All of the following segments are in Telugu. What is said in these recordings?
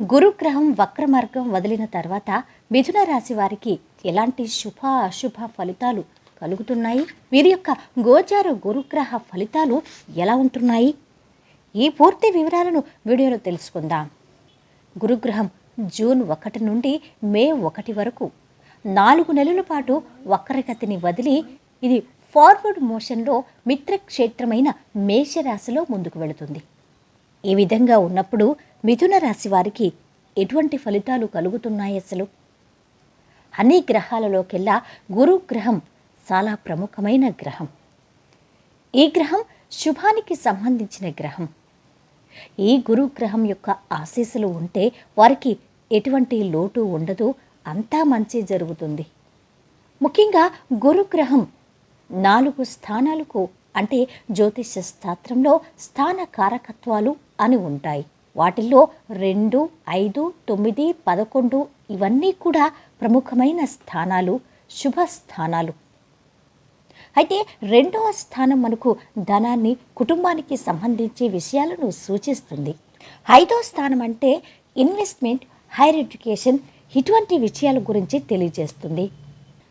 గురుగ్రహం వక్ర మార్గం వదిలిన తర్వాత మిథున రాశి వారికి ఎలాంటి శుభ అశుభ ఫలితాలు కలుగుతున్నాయి? వీరి యొక్క గోచార గురుగ్రహ ఫలితాలు ఎలా ఉంటున్నాయి? ఈ పూర్తి వివరాలను వీడియోలో తెలుసుకుందాం. గురుగ్రహం జూన్ ఒకటి నుండి మే ఒకటి వరకు నాలుగు నెలల పాటు వక్రగతిని వదిలి ఇది ఫార్వర్డ్ మోషన్లో మిత్రక్షేత్రమైన మేషరాశిలో ముందుకు వెళుతుంది. ఈ విధంగా ఉన్నప్పుడు మిథున రాశి వారికి ఎటువంటి ఫలితాలు కలుగుతున్నాయి అసలు? అన్ని గ్రహాలలోకెల్లా గురు గ్రహం చాలా ప్రముఖమైన గ్రహం. ఈ గ్రహం శుభానికి సంబంధించిన గ్రహం. ఈ గురు గ్రహం యొక్క ఆశీస్సులు ఉంటే వారికి ఎటువంటి లోటు ఉండదు అంతా మంచి జరుగుతుంది. ముఖ్యంగా గురుగ్రహం నాలుగు స్థానాలకు అంటే జ్యోతిష శాస్త్రంలో స్థాన కారకత్వాలు అని ఉంటాయి. వాటిల్లో రెండు ఐదు తొమ్మిది పదకొండు ఇవన్నీ కూడా ప్రముఖమైన స్థానాలు శుభ స్థానాలు. అయితే రెండవ స్థానం మనకు ధనాన్ని కుటుంబానికి సంబంధించి విషయాలను సూచిస్తుంది. ఐదో స్థానం అంటే ఇన్వెస్ట్మెంట్ హైర్ ఎడ్యుకేషన్ ఇటువంటి విషయాల గురించి తెలియజేస్తుంది.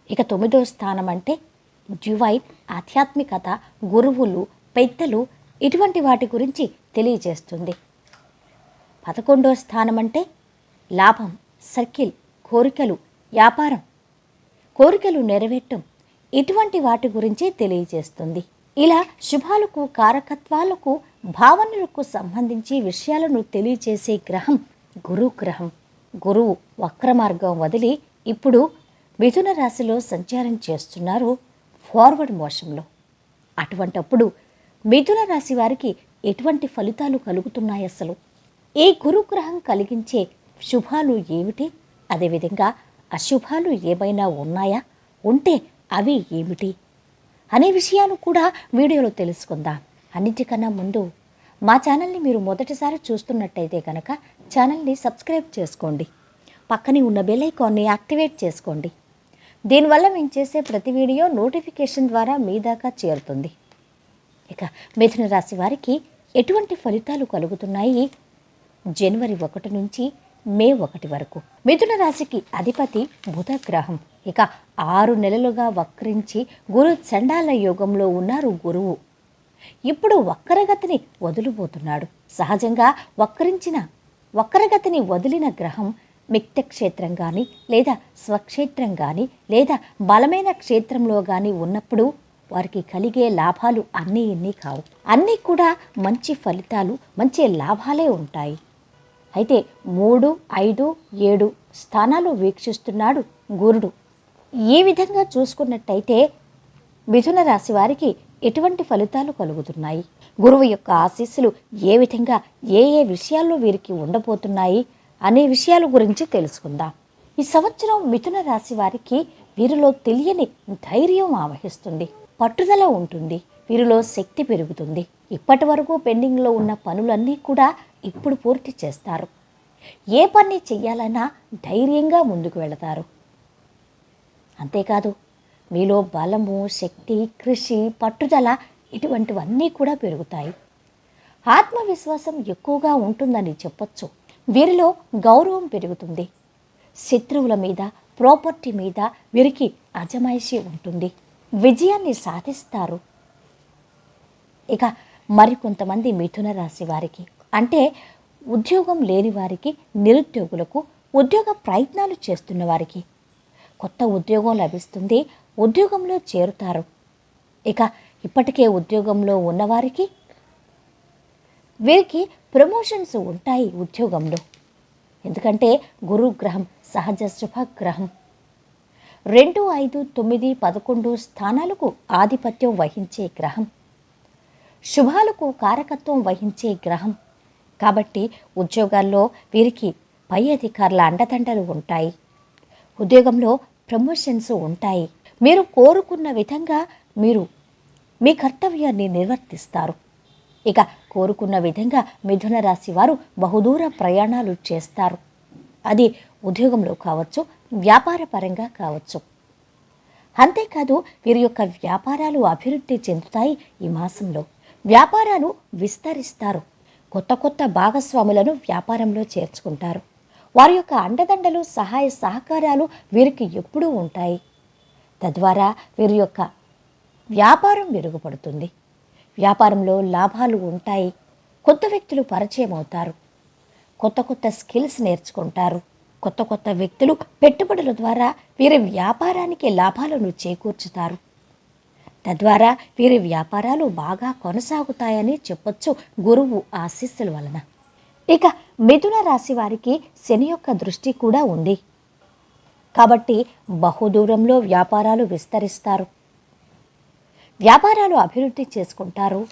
ఇక తొమ్మిదో స్థానం అంటే డివైన్ ఆధ్యాత్మికత గురువులు పెద్దలు ఇటువంటి వాటి గురించి తెలియజేస్తుంది. పదకొండో స్థానం అంటే లాభం సర్కిల్ కోరికలు వ్యాపారం. కోరికలు నెరవేర్టం ఇటువంటి వాటి గురించి తెలియజేస్తుంది. ఇలా శుభాలకు కారకత్వాలకు భావనలకు సంబంధించి విషయాలను తెలియజేసే గ్రహం గురు గ్రహం గురువు వక్రమార్గం వదిలి ఇప్పుడు మిథున రాశిలో సంచారం చేస్తున్నారు ఫార్వర్డ్ మోషంలో. అటువంటప్పుడు మిథున రాశి వారికి ఎటువంటి ఫలితాలు కలుగుతున్నాయి అసలు? ఈ గురుగ్రహం కలిగించే శుభాలు ఏమిటి? అదేవిధంగా అశుభాలు ఏమైనా ఉన్నాయా? ఉంటే అవి ఏమిటి? అనే విషయాలు కూడా వీడియోలో తెలుసుకుందాం. అన్నిటికన్నా ముందు మా ఛానల్ని మీరు మొదటిసారి చూస్తున్నట్టయితే కనుక ఛానల్ని సబ్స్క్రైబ్ చేసుకోండి. పక్కనే ఉన్న బెల్ ఐకాన్ని యాక్టివేట్ చేసుకోండి. దీనివల్ల మేము చేసే ప్రతి వీడియో నోటిఫికేషన్ ద్వారా మీ దాకా చేరుతుంది. ఇక మిథున రాశి వారికి ఎటువంటి ఫలితాలు కలుగుతున్నాయి? జనవరి ఒకటి నుంచి మే ఒకటి వరకు. మిథున రాశికి అధిపతి బుధ గ్రహం ఇక ఆరు నెలలుగా వక్రించి గురు చండాల యోగంలో ఉన్నారు గురువు. ఇప్పుడు వక్రగతిని వదులుబోతున్నాడు. సహజంగా వక్రించిన వక్రగతిని వదిలిన గ్రహం మిక్త క్షేత్రం కానీ లేదా స్వక్షేత్రం కానీ లేదా బలమైన క్షేత్రంలో కానీ ఉన్నప్పుడు వారికి కలిగే లాభాలు అన్నీ ఇన్ని కావు. అన్నీ కూడా మంచి ఫలితాలు మంచి లాభాలే ఉంటాయి. అయితే మూడు ఐదు ఏడు స్థానాలు వీక్షిస్తున్నాడు గురుడు. ఈ విధంగా చూసుకున్నట్టయితే మిథున రాశి వారికి ఎటువంటి ఫలితాలు కలుగుతున్నాయి? గురువు యొక్క ఆశీస్సులు ఏ విధంగా ఏ ఏ విషయాల్లో వీరికి ఉండబోతున్నాయి? అనే విషయాల గురించి తెలుసుకుందాం. ఈ సంవత్సరం మిథున రాశి వారికి వీరిలో తెలియని ధైర్యం ఆవహిస్తుంది పట్టుదల ఉంటుంది వీరిలో శక్తి పెరుగుతుంది. ఇప్పటి వరకు పెండింగ్లో ఉన్న పనులన్నీ కూడా ఇప్పుడు పూర్తి చేస్తారు. ఏ పని చెయ్యాలన్నా ధైర్యంగా ముందుకు వెళతారు. అంతేకాదు మీలో బలము శక్తి కృషి పట్టుదల ఇటువంటివన్నీ కూడా పెరుగుతాయి. ఆత్మవిశ్వాసం ఎక్కువగా ఉంటుందని చెప్పొచ్చు. వీరిలో గౌరవం పెరుగుతుంది. శత్రువుల మీద ప్రాపర్టీ మీద వీరికి అజమాయిషి ఉంటుంది. విజయాన్ని సాధిస్తారు. ఇక మరికొంతమంది మిథున రాశి వారికి అంటే ఉద్యోగం లేని వారికి నిరుద్యోగులకు ఉద్యోగ ప్రయత్నాలు చేస్తున్న వారికి కొత్త ఉద్యోగం లభిస్తుంది ఉద్యోగంలో చేరుతారు. ఇక ఇప్పటికే ఉద్యోగంలో ఉన్నవారికి వీరికి ప్రమోషన్స్ ఉంటాయి ఉద్యోగంలో. ఎందుకంటే గురుగ్రహం సహజ శుభగ్రహం రెండు ఐదు తొమ్మిది పదకొండు స్థానాలకు ఆధిపత్యం వహించే గ్రహం. శుభాలకు కారకత్వం వహించే గ్రహం. కాబట్టి ఉద్యోగాల్లో వీరికి పై అధికారుల అండదండలు ఉంటాయి. ఉద్యోగంలో ప్రమోషన్స్ ఉంటాయి. మీరు కోరుకున్న విధంగా మీరు మీ కర్తవ్యాన్ని నిర్వర్తిస్తారు. ఇక కోరుకున్న విధంగా మిథున రాశి వారు బహుదూర ప్రయాణాలు చేస్తారు. అది ఉద్యోగంలో కావచ్చు వ్యాపార పరంగా కావచ్చు. అంతేకాదు వీరి యొక్క వ్యాపారాలు అభివృద్ధి చెందుతాయి ఈ మాసంలో. వ్యాపారాలు విస్తరిస్తారు. కొత్త కొత్త భాగస్వాములను వ్యాపారంలో చేర్చుకుంటారు. వారి యొక్క అండదండలు సహాయ సహకారాలు వీరికి ఎప్పుడూ ఉంటాయి. తద్వారా వీరి యొక్క వ్యాపారం మెరుగుపడుతుంది. వ్యాపారంలో లాభాలు ఉంటాయి. కొత్త వ్యక్తులు పరిచయం అవుతారు. కొత్త కొత్త స్కిల్స్ నేర్చుకుంటారు. కొత్త కొత్త వ్యక్తులు పెట్టుబడుల ద్వారా వీరి వ్యాపారానికి లాభాలను చేకూర్చుతారు. తద్వారా వీరి వ్యాపారాలు బాగా కొనసాగుతాయని చెప్పొచ్చు గురువు ఆశీస్సుల వలన. ఇక మిథున రాశి వారికి శని యొక్క దృష్టి కూడా ఉంది. కాబట్టి బహుదూరంలో వ్యాపారాలు విస్తరిస్తారు. వ్యాపారాలు అభివృద్ధి చేసుకుంటారు.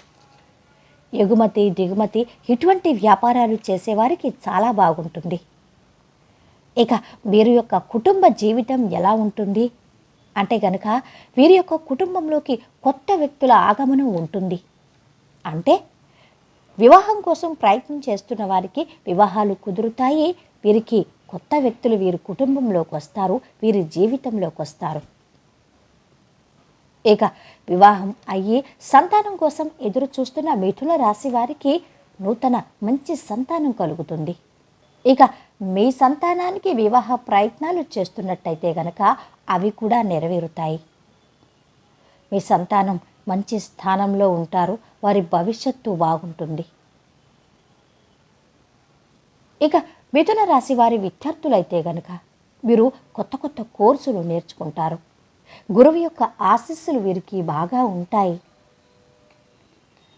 ఎగుమతి దిగుమతి ఇటువంటి వ్యాపారాలు చేసేవారికి చాలా బాగుంటుంది. ఇక వీరి యొక్క కుటుంబ జీవితం ఎలా ఉంటుంది? అంటే గనక వీరి యొక్క కుటుంబంలోకి కొత్త వ్యక్తుల ఆగమనం ఉంటుంది. అంటే వివాహం కోసం ప్రయత్నం చేస్తున్న వారికి వివాహాలు కుదురుతాయి. వీరికి కొత్త వ్యక్తులు వీరి కుటుంబంలోకి వస్తారు వీరి జీవితంలోకి వస్తారు. ఇక వివాహం అయ్యి సంతానం కోసం ఎదురు చూస్తున్న మిథున రాశి వారికి నూతన మంచి సంతానం కలుగుతుంది. ఇక మీ సంతానానికి వివాహ ప్రయత్నాలు చేస్తున్నట్టయితే గనక అవి కూడా నెరవేరుతాయి. మీ సంతానం మంచి స్థానంలో ఉంటారు. వారి భవిష్యత్తు బాగుంటుంది. ఇక మిథున రాశి వారి విద్యార్థులైతే గనక మీరు కొత్త కొత్త కోర్సులు నేర్చుకుంటారు. గురువు యొక్క ఆశీస్సులు వీరికి బాగా ఉంటాయి.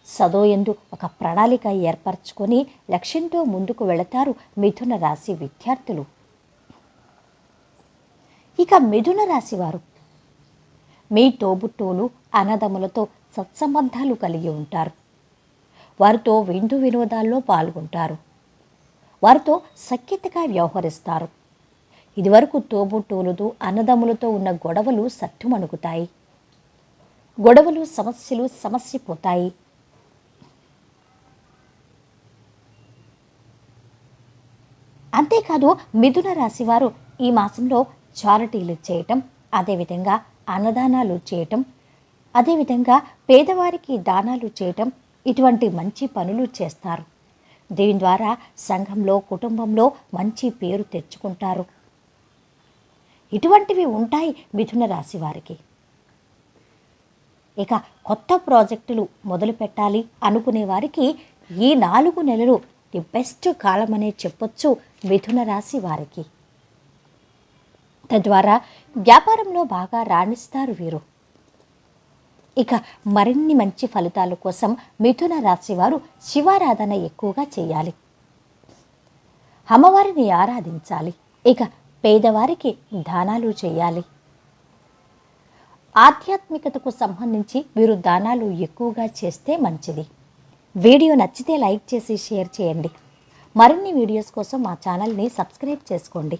సదోయందు ఒక ప్రణాళిక ఏర్పరచుకొని లక్ష్యంతో ముందుకు వెళతారు మిథున రాశి విద్యార్థులు. ఇక మిథున రాశి వారు మీ తోబుట్టువులు అన్నదమ్ములతో సత్సంబంధాలు కలిగి ఉంటారు. వారితో విందు వినోదాల్లో పాల్గొంటారు. వారితో సఖ్యతగా వ్యవహరిస్తారు. ఇదివరకు తోబుట్టువులతో అన్నదమ్ములతో ఉన్న గొడవలు సత్తుమణుకుతాయి. గొడవలు సమస్యలు సమస్య పోతాయి అంతేకాదు మిథున రాశి వారు ఈ మాసంలో చారిటీలు చేయటం అదేవిధంగా అన్నదానాలు చేయటం అదేవిధంగా పేదవారికి దానాలు చేయటం ఇటువంటి మంచి పనులు చేస్తారు. దీని ద్వారా సంఘంలో కుటుంబంలో మంచి పేరు తెచ్చుకుంటారు. ఇటువంటివి ఉంటాయి మిథున రాశి వారికి. ఇక కొత్త ప్రాజెక్టులు మొదలు పెట్టాలి అనుకునే వారికి ఈ నాలుగు నెలలు ది బెస్ట్ కాలం అనే చెప్పొచ్చు మిథున రాశి వారికి. తద్వారా వ్యాపారంలో బాగా రాణిస్తారు వీరు. ఇక మరిన్ని మంచి ఫలితాల కోసం మిథున రాశి వారు శివారాధన ఎక్కువగా చేయాలి. అమ్మవారిని ఆరాధించాలి. ఇక పేదవారికి దానాలు చేయాలి. ఆధ్యాత్మికతకు సంబంధించి వీరు దానాలు ఎక్కువగా చేస్తే మంచిది. వీడియో నచ్చితే లైక్ చేసి షేర్ చేయండి. మరిన్ని వీడియోస్ కోసం మా ఛానల్ని సబ్స్క్రైబ్ చేసుకోండి.